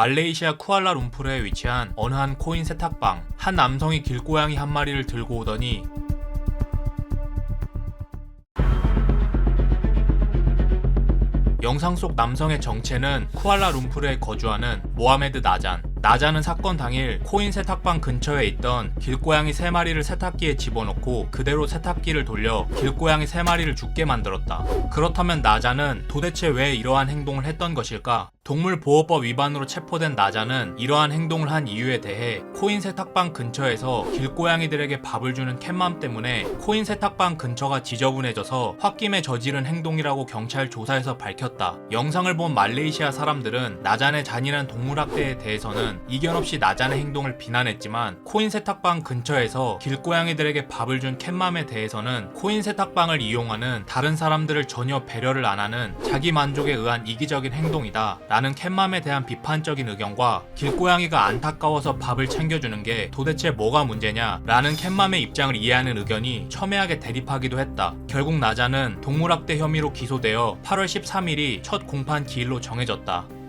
말레이시아 쿠알라룸푸르에 위치한 어느 한 코인 세탁방. 한 남성이 길고양이 한 마리를 들고 오더니 영상 속 남성의 정체는 쿠알라룸푸르에 거주하는 모하메드 나잔. 나잔은 사건 당일 코인 세탁방 근처에 있던 길고양이 3마리를 세탁기에 집어넣고 그대로 세탁기를 돌려 길고양이 3마리를 죽게 만들었다. 그렇다면 나잔은 도대체 왜 이러한 행동을 했던 것일까? 동물보호법 위반으로 체포된 나잔은 이러한 행동을 한 이유에 대해 코인 세탁방 근처에서 길고양이들에게 밥을 주는 캣맘 때문에 코인 세탁방 근처가 지저분해져서 홧김에 저지른 행동이라고 경찰 조사에서 밝혔다. 영상을 본 말레이시아 사람들은 나잔의 잔인한 동물학대에 대해서는 이견 없이 나잔의 행동을 비난했지만 코인 세탁방 근처에서 길고양이들에게 밥을 준 캣맘에 대해서는 코인 세탁방을 이용하는 다른 사람들을 전혀 배려를 안 하는 자기 만족에 의한 이기적인 행동이다. 라는 캣맘에 대한 비판적인 의견과 길고양이가 안타까워서 밥을 챙겨주는 게 도대체 뭐가 문제냐 라는 캣맘의 입장을 이해하는 의견이 첨예하게 대립하기도 했다. 결국 나자는 동물학대 혐의로 기소되어 8월 13일이 첫 공판 기일로 정해졌다.